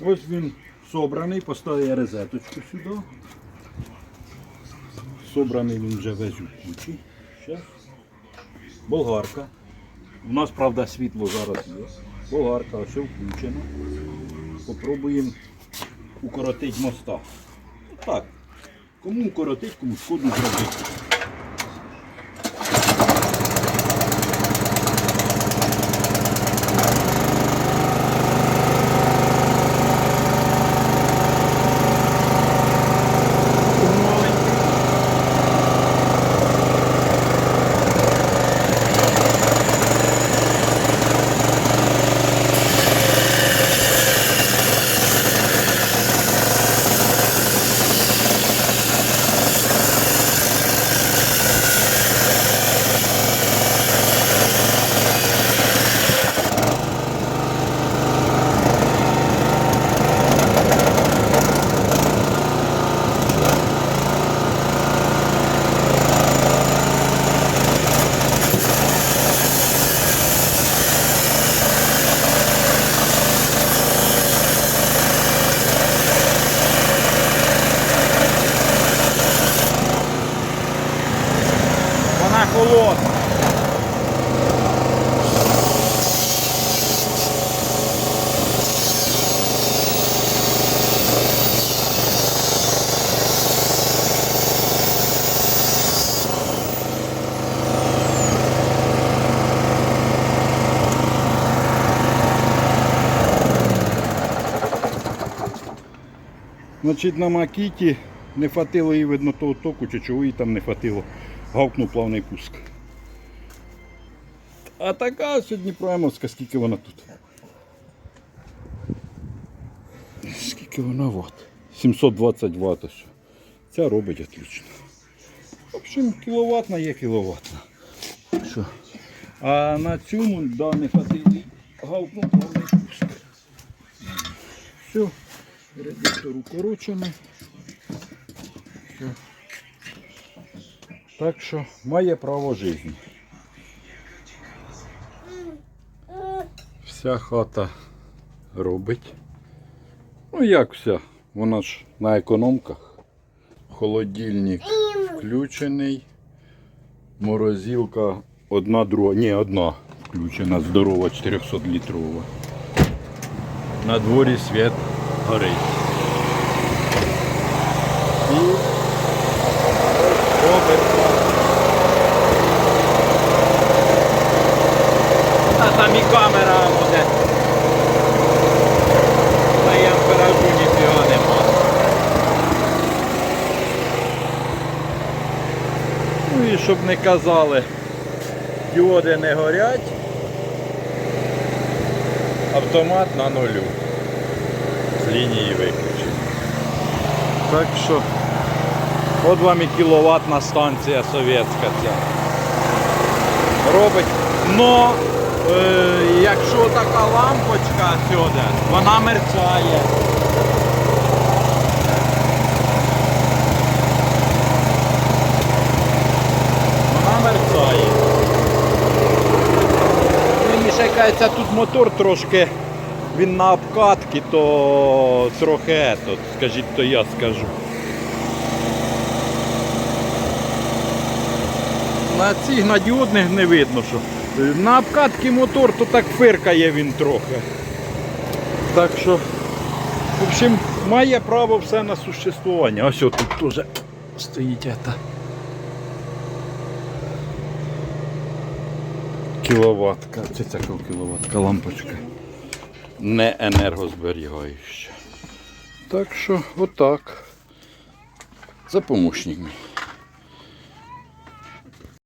Ось він собраний, поставив розеточку сюди. Собраний він вже весь у кучі. Болгарка. У нас, правда, світло зараз є. Болгарка, все включено. Попробуємо укоротити моста. Так. Кому укоротить, кому шкоду зробити. Вона. Значить, на макіті не хватило їй, видно, того току, чи чого їй там не хватило. Гавкнув плавний пуск. А така сьогодні проемовська, скільки вона тут? Скільки вона ватт? 720 Вт. ось. Ця робить отлично. В общем, кіловатна є кіловатна. Що? А на цьому да, не хватило. Гавкнув плавний пуск. Все. Редуктор укорочений. Все. Так що має право життя. Вся хата робить. Ну як вся? Вона ж на економках. Холодильник включений. Морозилка одна друга. Ні, одна включена, здорова, 400 літрова. На дворі світ горить. І робить. А там і камера буде. На ямперажу ніфіга нема. Ну і щоб не казали, діоди не горять. Автомат на нулю. З лінії виключений. Так що от вам і кіловатна станція совєтська ця. Робить. Но е, якщо така лампочка сюди, вона мерцає. Вона мерцає. Мені ще кажеться, тут мотор трошки, він на обкатки, то трохи етот, скажіть, то я скажу. На цих на не видно, що. На обкатки мотор, то так фиркає він трохи. Так що, в общем, має право все на существування. Ось тут теж стоїть ета. Кіловатка. Це така кіловатка лампочка. Не енергозберігаюча. Так що, отак. За помощник мій.